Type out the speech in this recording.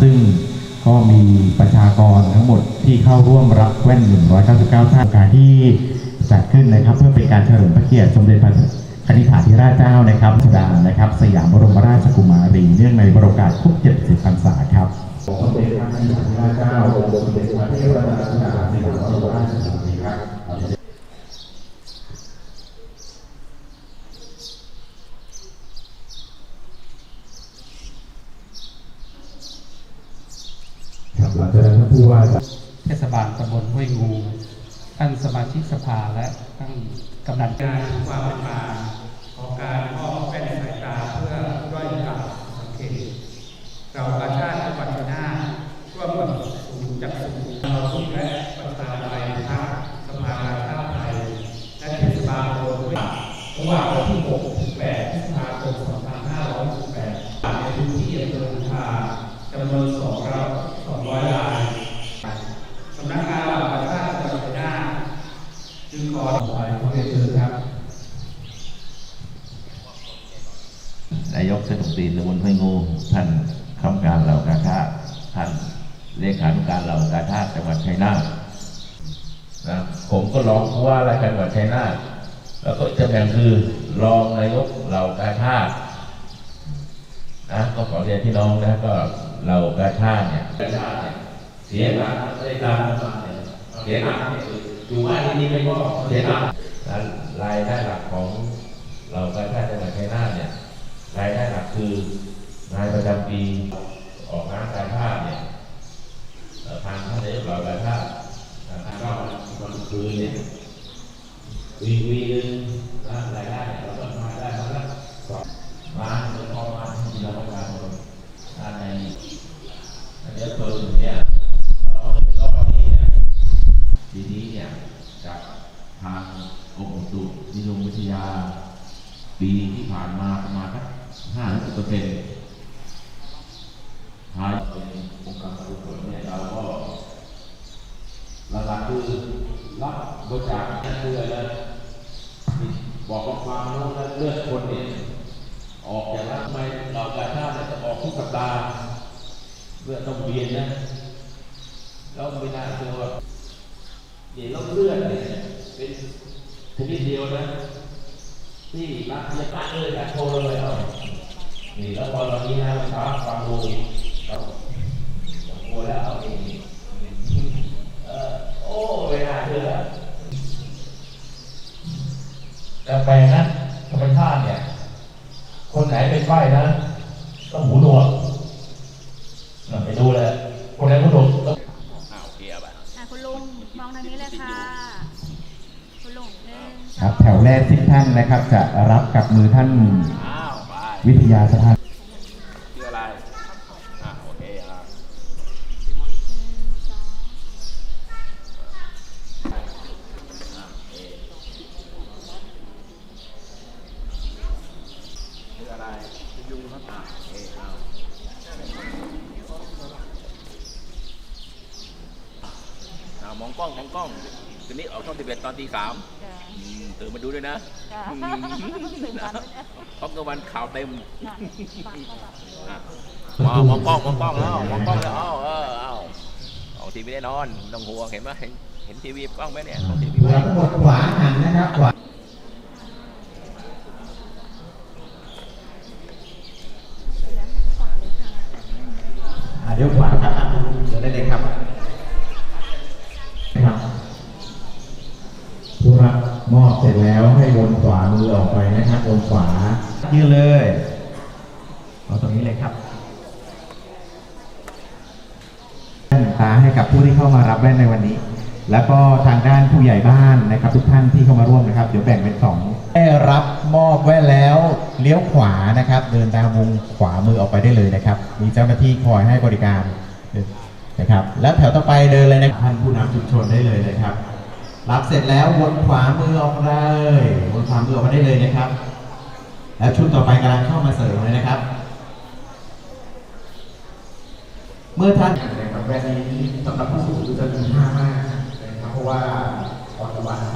ซึ่งก็มีประชากรทั้งหมดที่เข้าร่วมรับแว่น 199 ท่านการที่จัดขึ้นนะครับ เพื่อเป็นการเฉลิมพระเกียรติสมเด็จพระคณิษฐาธิราชเจ้านะครับสุดานะครับ สยามบรมราชกุมารีเนื่องในบรมโอกาสครบ 70 พรรษาครับ สมเด็จพระคณิษฐาธิราชเจ้าองค์สมเด็จพระเทพรัตนราชสุดาสยามบรมราชกุมารีครับ ครับ หลังจากนั้นท่านผู้ว่าเทศบาลตำบลห้วยงูท่านสมาชิกสภาและท่านกำนันการความเป็นมาของการมอบแว่นสายตาเพื่อด้อยกาสังเกตเราอาชาติจังหวัดชันาร่วมกับศูนย์จักษุเราทุกและประธานไทยพักสภากาชาติไทยและเทศบาลตำบลห้วยระหว่างวันที่6ถึง8พฤษภาคม2568ในพื้นที่อำเภอพุทธาจำนวน200 200ราย สำนักงานหลักประชาติจังหวัดชัยนาทจึงขอถวายพระเดชเชิญครับ นายกเท ศมนตรีตำบลห้วยงู ท่านคำการเหล่ากาชาติท่านเลขานุการเหล่ากาชาติจังหวัดชัยนาทนะผมก็ร้องผู้ว่าราชการจังหวัดชัยนาทแล้วก็จะแบ่งคือรองนายกเหล่ากาชาตินะก็ขอเรียนพี่น้องนะก็เหล่ากาชาติเนี่ยกาชาติเนี่ยเสียงานได้ตามมาเนี่ยเสียงานอยู่ว่าที่นี่ไม่ก็เสียงานนะรายได้หลักของเหล่ากาชาจังหวัดชัยนาทเนี่ย รายได้หลักคือนายประจำปีออกงานกายภาพเนี่ยทางท่านนายกเรากายภาพทางก็มันคืนเนี่ยวีวีหนึงนะรายได้เนี่ยเราต้องมาได้มาละสองล้านหรือพอมาที่เราต้องการหมดถ้าในอันเดียวเพิ่มเนี่ยเอาเงินรอบนี้เนี่ยทีนี้เนี่ยจากทางกรมอุตุนิยมวิทยา ปีที่ผ่านมาประมาณสักห้าสิบเปอร์เซ็นต์ท้ายเป็นองค์การกุศลเนี่ยเราก็หลักๆคือ รับบริจาคนั่นเลยนะนี่บอกว่าความรู้และเลือดคนเนี่ยออกจากรัฐทำไม่เราการท่าเนี่ยจะออกทุกสัปดาห์เลือดต้องเวียนนะแล้วไม่น่าเชื่อว่าเนี่ยเราเลือดเนี่ยเป็นชนิดเดียวนะ ที่รักเยอะมากเลยนะโชว์เลยเอานี่แล้วพอเรานี้นะฟ้าฟังดูเราโอ้แล้วเอาเองเออโอ้เวลาเชื่อแต่แปลกนะธรรมชาติเนี่ย คนไหนเป็นไฟนะต้องหูหนวกน่ะไปดูเลยคนไหนหูหนวกต้องอะคุณลุงมองทางนี้เลยค่ะคุณลุงหนึ่งสคอรับงแถวแรกที่ท่านนะครับ จะรับกับมือท่านวิทยาสถาน ชื่ออะไร อ่าโอเคอ่า ชื่ออะไรชื่อยุงครับอ่าโอเคเอาอ่ามองกล้องมองกล้องคืนนี้ออกช่องสิบเอ็ดตอนตีสามจ้ะอืมตื่นมาดูด้วยนะจ้ะอืมตื่นมาด้วยนะเพราะกลางวันข่าวเต็มจ้ะฝากเข้ามาอะมองมองกล้องมองกล้องแล้วมองกล้องแล้วเอาเออเอาออกทีวีแน่นอนไม่ต้องห่วงเห็นไหมเห็นเห็นทีวีกล้องไหมเนี่ยออกทีวีไหม ทั้งหมดขวาหันนะครับขวาอ่า เดี๋ยวขวาครับอะเดี๋ยวได้เลยครับครับผู้รับมอบเสร็จแล้วให้วนขวามือออกไปนะครับวนขวายืนเลยเอาตรงนี้เลยครับแว่นตาให้กับผู้ที่เข้ามารับแว่นในวันนี้ แล้วก็ทางด้านผู้ใหญ่บ้านนะครับ ทุกท่านที่เข้ามาร่วมนะครับ เดี๋ยวแบ่งเป็นสอง ได้รับมอบแว่นแล้วเลี้ยวขวานะครับ เดินตามวงขวามือออกไปได้เลยนะครับ มีเจ้าหน้าที่คอยให้บริการนะครับ แล้วแถวต่อไปเดินเลยนะท่านผู้นำชุมชนได้เลยนะครับ รับเสร็จแล้ววนขวามือออกเลยวนขวามือออกมาได้เลยนะครับ แล้วชุดต่อไปกำลังเข้ามาเสริมเลยนะครับ เมื่อท่านนะครับแว่นนี้สำหรับผู้สูงอายุจะมีค่ามากนะครับเพราะว่าปัจจุบันนะครับ